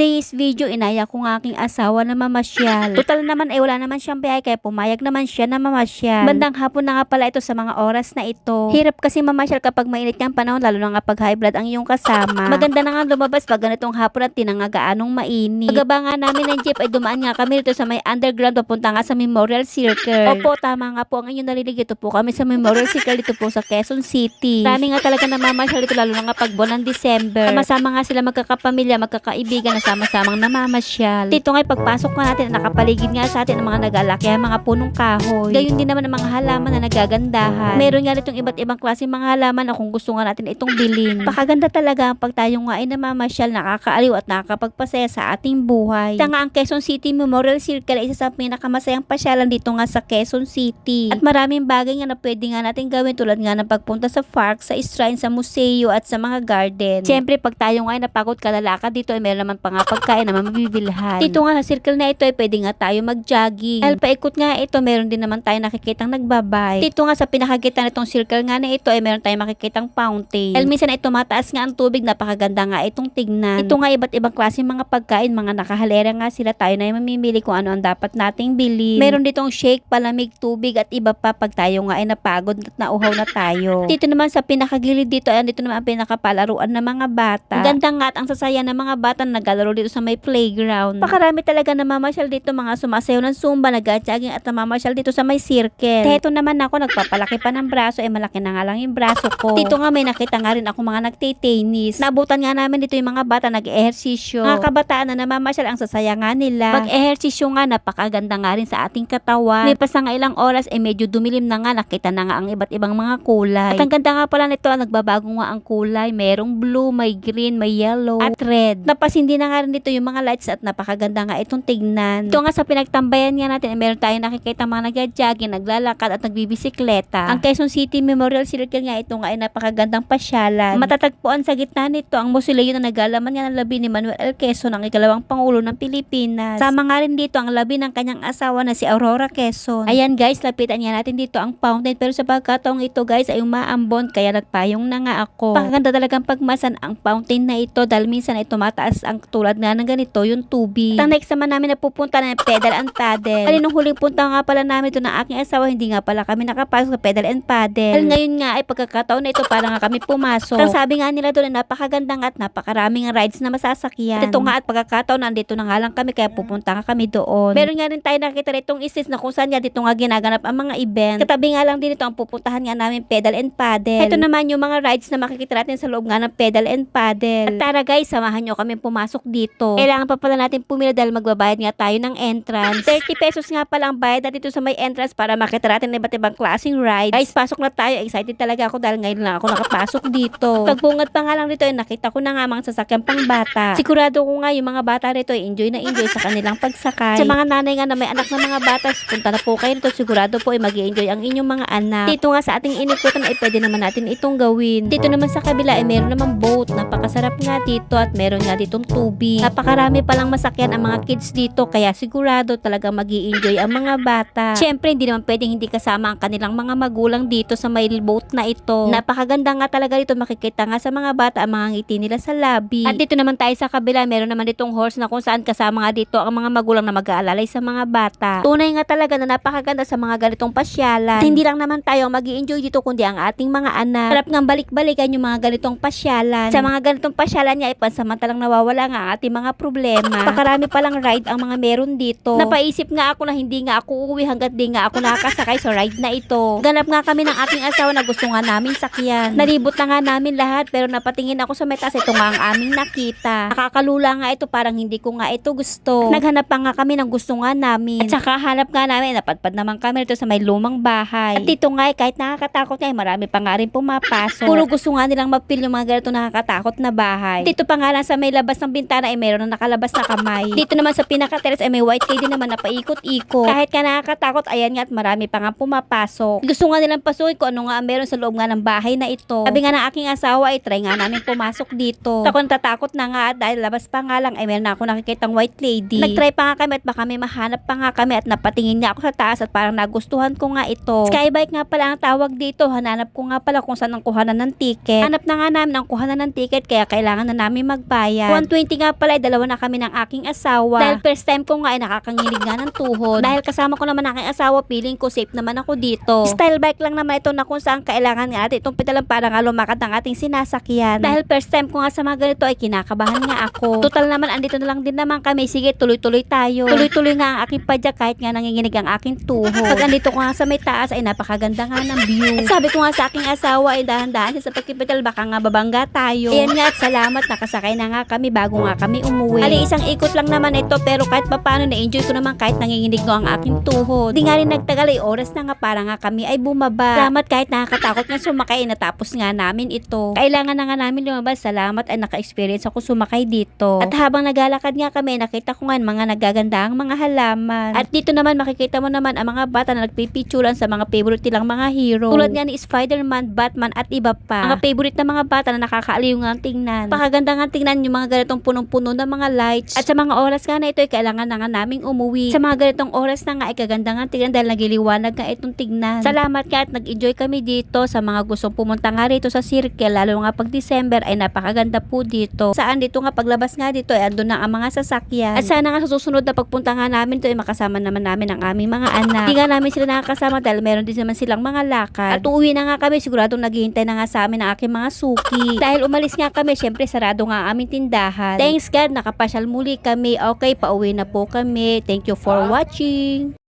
today's video, inaya ko ng aking asawa na mamasyal. Total naman eh wala naman siyang biyahe kaya pumayag naman siya na mamasyal. Bandang hapon na nga pala ito sa mga oras na ito. Hirap kasi mamasyal kapag mainit ng panahon lalo na nga pag high blood ang iyong kasama. Maganda na nga lumabas pag ganitong hapon at tinangagaanong mainit. Pagaba nga namin ng jeep ay dumaan nga kami dito sa may underground papunta nga sa Memorial Circle. Opo, tama nga po ang inyong narinig. Ito po kami sa Memorial Circle dito po sa Quezon City. Marami nga talaga namamasyal dito lalo na nga pag buwan ng December. Sama-sama nga sila magkakapamilya, magkakaibigan na sama-samang namamasyal. Dito nga pagpasok nga natin nakapaligid nga sa atin ang mga nagalaki ang mga punong kahoy. Gayon din naman ang mga halaman na nagagandahan. Meron nga itong iba't ibang klase mga halaman na kung gusto nga natin itong bilhin. Pakaganda talaga pag tayo nga ay namamasyal, nakakaaliw at nakakapagpasaya sa ating buhay. Ito nga ang Quezon City Memorial Circle ay isa sa pinakamasayang pasyalan dito nga sa Quezon City. At maraming bagay nga na pwede nga natin gawin tulad nga ng pagpunta sa park, sa shrine, sa museo at sa mga garden. Siyempre pag tayo nga ay napagod kalalakad dito ay meron naman pa nga pagkain na mabibilhan. Dito nga sa circle na ito ay pwede nga tayo mag-jogging. Dahil paikot nga ito, meron din naman tayo nakikitang nagbabay. Dito nga sa pinakagitan nitong circle nga na ito ay meron tayong makikitang fountain. Dahil minsan ay tumataas nga ang tubig, napakaganda nga itong tignan. Ito nga iba't ibang klase mga pagkain, mga nakahalera nga sila tayo na mamimili kung ano ang dapat nating bilhin. Meron ditong shake, palamig, tubig at iba pa pag tayo nga ay napagod at nauhaw na tayo. Dito naman sa pinakagilid dito, ay dito naman ang pinakapalaruan ng mga bata. Ganda nga at ang sasaya ng mga bata na naglalaro dito sa may playground. Pakarami talaga namamasyal dito mga sumasayaw ng zumba, nag-jogging at namamasyal dito sa may circle. Ito naman ako, nagpapalaki pa ng braso, eh malaki na nga lang yung braso ko. Dito nga may nakita nga rin ako mga nagtitenis. Nabutan nga namin dito yung mga bata nag-ehersisyo. Mga kabataan na namamasyal ang sasaya nga nila. Pag-ehersisyo nga, napakaganda nga rin sa ating katawan. May pasa nga ilang oras, eh medyo dumilim na nga, nakita na nga ang iba't ibang mga kulay. At ang ganda nga pala nito, nagbabago nga ang kulay. Merong blue, may green, may yellow, at red. Napasindi na nga rin dito yung mga lights at napakaganda nga itong tignan. Ito nga sa pinagtambayan nga natin, eh, meron tayong nakikita mga nag-jogging, naglalakad at nagbibisikleta. Ang Quezon City Memorial Circle nga ito nga ay napakagandang pasyalan. Matatagpuan sa gitna nito ang musilyo na naglalaman nga ng labi ni Manuel L. Quezon, ang ikalawang pangulo ng Pilipinas. Sama nga rin dito ang labi ng kanyang asawa na si Aurora Quezon. Ayan guys, lapitan nga natin dito ang fountain pero sa pagkataong ito guys ay umaambon kaya nagpayong na nga ako. Pakaganda talagang pagmasan ang fountain na ito dahil minsan ay tumataas ang tulad nga ng ganito yung tubig. At ang next naman namin na pupunta na yung pedal and paddle. Alin nung huling punta nga pala namin ito ng aking asawa hindi nga pala kami nakapasok sa pedal and paddle. Dahil ngayon nga ay pagkakataon na ito para nga kami pumasok. Ang sabi nga nila doon ay napakaganda nga at napakaraming rides na masasakyan. At ito nga at pagkakataon nandito na nga lang kami kaya pupunta nga kami doon. Meron nga rin tayo nakita ritong isis na kung saan nga dito nga ginaganap ang mga event. Katabi nga lang din ito ang pupuntahan nga namin pedal and paddle. Ito naman yung mga rides na makikita natin sa loob nga ng pedal and paddle. At tara guys, samahan nyo kami pumasok dito. Kailangan pa pala natin pumila dahil magbabayad nga tayo ng entrance. 30 pesos nga pala ang bayad natin dito sa may entrance para makita natin iba't ibang klaseng rides. Guys, pasok na tayo. Excited talaga ako dahil ngayon lang ako nakapasok dito. Pagbungad pa nga lang dito, eh, nakita ko na nga mga sasakyan pang bata. Sigurado ko nga yung mga bata rito ay enjoy na enjoy sa kanilang pagsakay. Sa mga nanay nga na may anak na mga bata, punta na po kayo dito. Sigurado po ay mag enjoy ang inyong mga anak. Dito nga sa ating inikutan ay pwede naman natin itong gawin. Dito naman sa kabila ay meron naman boat. Napakasarap nga dito at meron nga ditong tubig. Napakarami palang masakyan ang mga kids dito kaya sigurado talaga mag enjoy ang mga bata. Siyempre hindi naman pwedeng hindi kasama ang kanilang mga magulang dito sa may boat na ito. Napakaganda nga talaga dito makikita nga sa mga bata ang mga ngiti nila sa labi. At dito naman tayo sa kabila meron naman ditong horse na kung saan kasama nga dito ang mga magulang na mag-aalalay sa mga bata. Tunay nga talaga na napakaganda sa mga ganitong pasyalan. At hindi lang naman tayo mag enjoy dito kundi ang ating mga anak. Sarap nga balik-balikan yung mga ganitong pasyalan. Sa mga ganitong pasyalan niya ay pansamantalang nawawala nga ating mga problema. Pakarami palang ride ang mga meron dito. Napaisip nga ako na hindi nga ako uuwi hanggat di nga ako nakakasakay sa ride na ito. Ganap nga kami ng aking asawa na gusto nga namin sakyan. Nalibot na nga namin lahat pero napatingin ako sa metas ito nga ang aming nakita. Nakakalula nga ito parang hindi ko nga ito gusto. Naghanap pa nga kami ng gusto nga namin. At saka hanap nga namin napadpad naman kami dito sa may lumang bahay. At dito nga eh, kahit nakakatakot nga eh, marami pa nga rin pumapasok. Puro gusto nga nilang mapil yung mga ganito nakakatakot na bahay. Dito pa nga lang sa may labas ng bintana ay meron na nakalabas na kamay. Dito naman sa pinaka-terrace ay may white lady naman na paikot-ikot. Kahit ka nakakatakot, ayan nga at marami pa nga pumapasok. Gusto nga nilang pasukin kung ano nga meron sa loob nga ng bahay na ito. Sabi nga ng aking asawa ay try nga namin pumasok dito. Ako natatakot na nga dahil labas pa nga lang ay meron na ako nakikitang white lady. Nagtry pa nga kami at baka may mahanap pa nga kami at napatingin nga ako sa taas at parang nagustuhan ko nga ito. Skybike nga pala ang tawag dito. Hananap ko nga pala kung saan ang kuhanan ng ticket. Hanap na nga namin ang kuhanan ng ticket kaya kailangan na namin magbayad. 120 nga nga pala ay dalawa na kami ng aking asawa. Dahil first time ko nga ay nakakanginig nga ng tuhod. Dahil kasama ko naman aking asawa, feeling ko safe naman ako dito. Style bike lang naman ito na kung saan kailangan nga natin itong pitalan para nga lumakad ang ating sinasakyan. Dahil first time ko nga sa mga ganito ay kinakabahan nga ako. Total naman andito na lang din naman kami. Sige, tuloy-tuloy tayo. Tuloy-tuloy nga ang aking padyak kahit nga nanginginig ang aking tuhod. Pag andito ko nga sa may taas ay napakaganda nga ng view. At sabi ko nga sa aking asawa ay dahan-dahan sa pagkipital baka nga babangga tayo. Ayan nga at salamat nakasakay na nga kami bago nga kami umuwi. Ali isang ikot lang naman ito pero kahit papano na-enjoy ko naman kahit nanginginig ko ang aking tuhod. Di nga rin nagtagal ay oras na nga para nga kami ay bumaba. Salamat kahit nakakatakot nga sumakay natapos nga namin ito. Kailangan na nga namin lumabas. Salamat ay naka-experience ako sumakay dito. At habang naglalakad nga kami nakita ko nga mga nagagandang mga halaman. At dito naman makikita mo naman ang mga bata na nagpipicturan sa mga favorite nilang mga hero. Tulad nga ni Spider-Man, Batman at iba pa. Mga favorite na mga bata na nakakaaliw nga ang tingnan. Pakaganda nga tingnan yung mga ganitong punong-puno na mga lights. At sa mga oras nga na ito ay kailangan na nga naming umuwi. Sa mga ganitong oras na nga ay kaganda nga tingnan dahil nagiliwanag nga itong tingnan. Salamat nga at nag-enjoy kami dito sa mga gustong pumunta nga rito sa circle lalo nga pag December ay napakaganda po dito. Saan dito nga paglabas nga dito ay andun na ang mga sasakyan. At sana nga sa susunod na pagpunta nga namin to ay makasama naman namin ang aming mga anak. Hindi nga namin sila nakakasama dahil meron din naman silang mga lakad. At uuwi na nga kami siguradong naghihintay na nga sa amin ang aking mga suki. dahil umalis nga kami syempre sarado nga ang aming tindahan. Thanks God nakapasyal muli kami. Okay, pauwi na po kami. Thank you for watching.